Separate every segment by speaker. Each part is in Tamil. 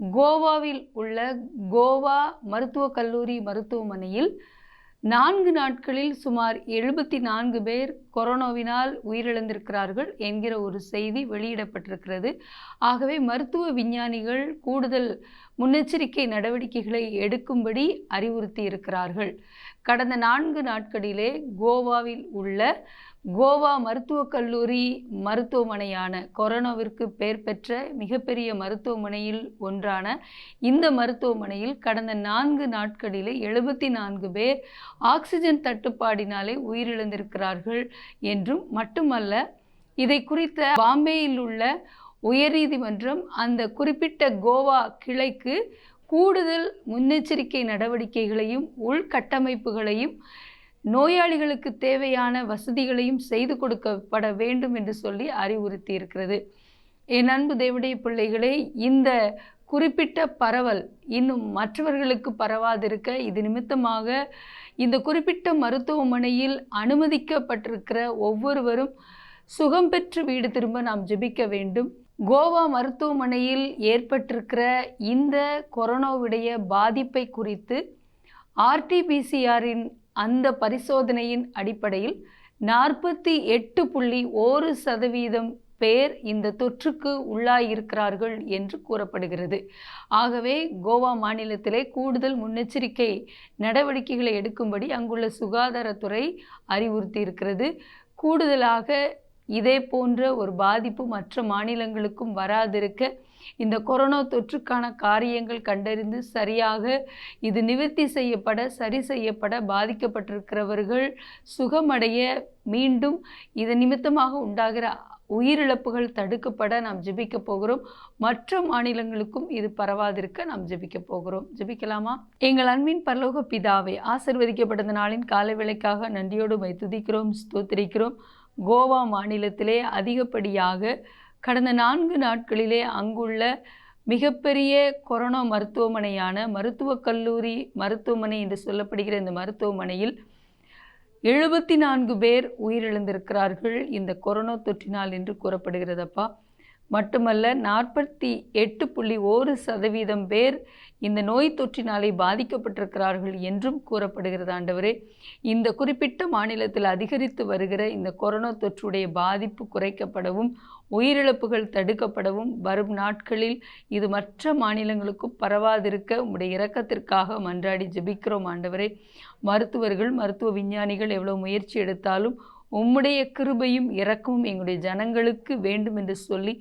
Speaker 1: கோவாவில் உள்ள கோவா மருத்துவக் கல்லூரி மருத்துவமனையில் நான்கு நாட்களில் சுமார் எழுபத்தி நான்கு பேர் கொரோனாவினால் உயிரிழந்திருக்கிறார்கள் என்கிற ஒரு செய்தி வெளியிடப்பட்டிருக்கிறது. ஆகவே மருத்துவ விஞ்ஞானிகள் கூடுதல் முன்னெச்சரிக்கை நடவடிக்கைகளை எடுக்கும்படி அறிவுறுத்தி இருக்கிறார்கள் கடந்த நான்கு நாட்களிலே கோவாவில் உள்ள கோவா மருத்துவக் கல்லூரி மருத்துவமனையான கொரோனாவிற்கு பெயர் பெற்ற மிகப்பெரிய மருத்துவமனையில் ஒன்றான இந்த மருத்துவமனையில் கடந்த நான்கு நாட்களிலே எழுபத்தி நான்கு பேர் ஆக்சிஜன் தட்டுப்பாடினாலே உயிரிழந்திருக்கிறார்கள் என்றும் மட்டுமல்ல இதை குறித்த பாம்பேயில் உள்ள உயர்நீதிமன்றம் அந்த குறிப்பிட்ட கோவா கிளைக்கு கூடுதல் முன்னெச்சரிக்கை நடவடிக்கைகளையும் உள்கட்டமைப்புகளையும் நோயாளிகளுக்கு தேவையான வசதிகளையும் செய்து கொடுக்கப்பட வேண்டும் என்று சொல்லி அறிவுறுத்தி இருக்கிறது என் அன்பு தேவடைய பிள்ளைகளே இந்த குறிப்பிட்ட பரவல் இன்னும் மற்றவர்களுக்கு பரவாதிருக்க இது நிமித்தமாக இந்த குறிப்பிட்ட மருத்துவமனையில் அனுமதிக்கப்பட்டிருக்கிற ஒவ்வொருவரும் சுகம் பெற்று வீடு திரும்ப நாம் ஜெபிக்க வேண்டும். கோவா மருத்துவமனையில் ஏற்பட்டிருக்கிற இந்த கொரோனாவுடைய பாதிப்பை குறித்து ஆர்டிபிசிஆரின் அந்த பரிசோதனையின் அடிப்படையில் நாற்பத்தி எட்டு புள்ளி ஒரு சதவீதம் பேர் இந்த தொற்றுக்கு உள்ளாயிருக்கிறார்கள் என்று கூறப்படுகிறது. ஆகவே கோவா மாநிலத்திலே கூடுதல் முன்னெச்சரிக்கை நடவடிக்கைகளை எடுக்கும்படி அங்குள்ள சுகாதாரத்துறை அறிவுறுத்தியிருக்கிறது. கூடுதலாக இதே போன்ற ஒரு பாதிப்பு மற்ற மாநிலங்களுக்கும் வராதிருக்க இந்த கொரோனா தொற்றுக்கான காரியங்கள் கண்டறிந்து சரியாக இது நிவர்த்தி செய்யப்பட சரி செய்யப்பட பாதிக்கப்பட்டிருக்கிறவர்கள் சுகமடைய மீண்டும் இது நிமித்தமாக உண்டாகிற உயிரிழப்புகள் தடுக்கப்பட நாம் ஜெபிக்க போகிறோம். மற்ற மாநிலங்களுக்கும் இது பரவாதிருக்க நாம் ஜெபிக்க போகிறோம். ஜெபிக்கலாமா? எங்கள் அன்பின் பரலோக பிதாவை ஆசிர்வதிக்கப்பட்ட நாளின் காலை விலைக்காக நன்றியோடு வைத்துதிக்கிறோம் ஸ்தோத்திரிக்கிறோம். கோவா மாநிலத்திலே அதிகப்படியாக கடந்த நான்கு நாட்களிலே அங்குள்ள மிகப்பெரிய கொரோனா மருத்துவமனையான மருத்துவக் கல்லூரி மருத்துவமனை என்று சொல்லப்படுகிற இந்த மருத்துவமனையில் எழுபத்தி நான்கு பேர் உயிரிழந்திருக்கிறார்கள் இந்த கொரோனா தொற்றினால் என்று கூறப்படுகிறதப்பா. மட்டுமல்ல நாற்பத்தி எட்டு புள்ளி ஒரு சதவீதம் பேர் இந்த நோய் தொற்றினாலே பாதிக்கப்பட்டிருக்கிறார்கள் என்றும் கூறப்படுகிறது ஆண்டவரே. இந்த குறிப்பிட்ட மாநிலத்தில் அதிகரித்து வருகிற இந்த கொரோனா தொற்றுடைய பாதிப்பு குறைக்கப்படவும் உயிரிழப்புகள் தடுக்கப்படவும் வரும் நாட்களில் இது மற்ற மாநிலங்களுக்கும் பரவாதிருக்க உடைய இரக்கத்திற்காக மன்றாடி ஜெபிக்கிறோம் ஆண்டவரே. மருத்துவர்கள் மருத்துவ விஞ்ஞானிகள் எவ்வளோ முயற்சி எடுத்தாலும் உம்முடைய கிருபையும் இறக்கமும் எங்களுடைய ஜனங்களுக்கு வேண்டும் என்று சொல்லி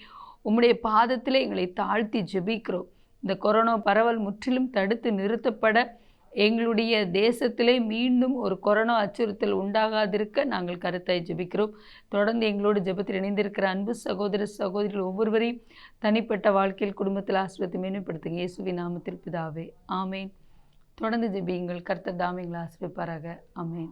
Speaker 1: உம்முடைய பாதத்திலே எங்களை தாழ்த்தி ஜெபிக்கிறோம். இந்த கொரோனா பரவல் முற்றிலும் தடுத்து நிறுத்தப்பட எங்களுடைய தேசத்திலே மீண்டும் ஒரு கொரோனா அச்சுறுத்தல் உண்டாகாதிருக்க நாங்கள் கருத்தாய் ஜெபிக்கிறோம். தொடர்ந்து எங்களோடு ஜெபத்தில் இணைந்திருக்கிற அன்பு சகோதர சகோதரிகள் ஒவ்வொருவரையும் தனிப்பட்ட வாழ்க்கையில் குடும்பத்தில் ஆசிரியத்தை மேன்மைப்படுத்துங்க. இயேசுவி நாமத்தில் பிதாவே ஆமேன். தொடர்ந்து ஜெபியுங்கள். கர்த்தர் தாமியங்களை ஆசிரியப்பாராக ஆமேன்.